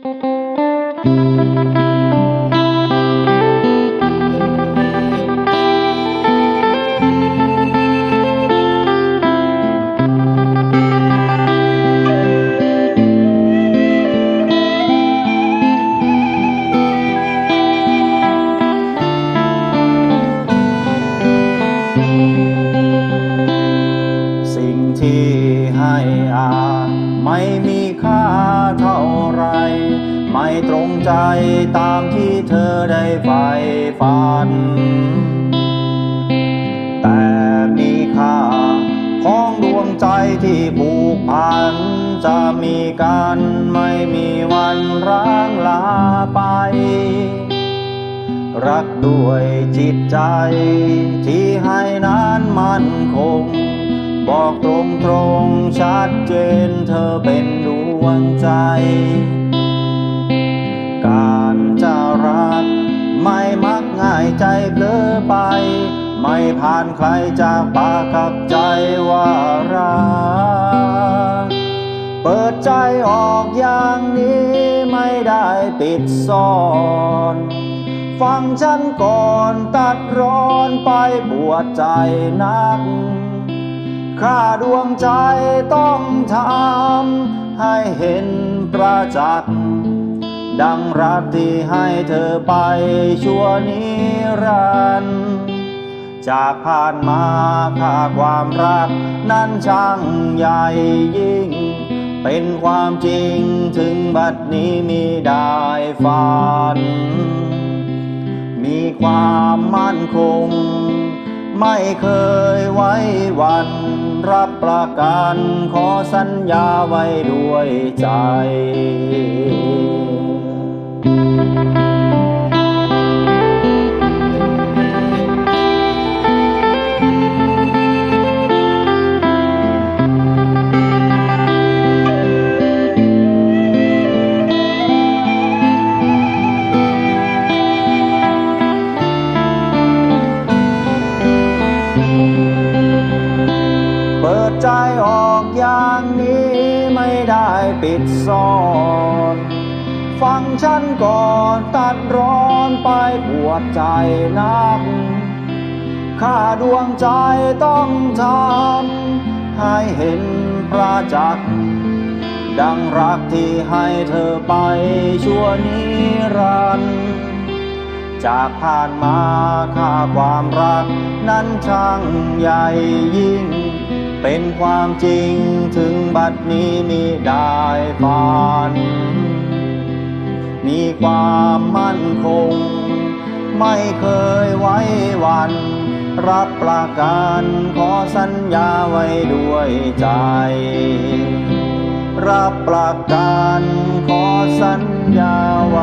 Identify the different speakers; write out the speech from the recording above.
Speaker 1: สิ่ ตรงใจตามที่เธอได้ใฝ่ฝัน แต่มีค่าของดวงใจที่ผูกพัน จะมีกันไม่มีวันร้างลาไป รักด้วยจิตใจ ที่ให้นานมั่นคง บอกตรงตรงชัดเจนเธอเป็นดวงใจ ผ่านใครจากปากกับใจว่ารัก เปิดใจออกอย่างนี้ไม่ได้ปิดซ่อน ฟังฉันก่อนตัดร้อนไปปวดใจนักข้าดวงใจต้องทำให้เห็นประจักษ์ดังรักที่ให้เธอไปชั่วนิรันดร์ จากผ่านมาค่าความรัก นั้นช่างใหญ่ยิ่ง เป็นความจริงถึงบัดนี้มีได้ฝัน มีความมั่นคง ไม่เคยไว้วัน รับประกันขอสัญญาไว้ด้วยใจ ได้ปิดซ่อนฟังฉันก่อนตัดร้อนไปปวดใจนักข้าดวงใจต้องทำให้เห็นประจักษ์ดังรักที่ให้เธอไปชั่วนิรันดร์จากผ่านมาค่าความรักนั้นช่างใหญ่ยิ่ง เป็นความจริงถึงบัดนี้มีได้ฝัน มีความมั่นคง ไม่เคยไว้วัน รับประกันขอสัญญาไว้ด้วยใจ รับประกันขอสัญญาไว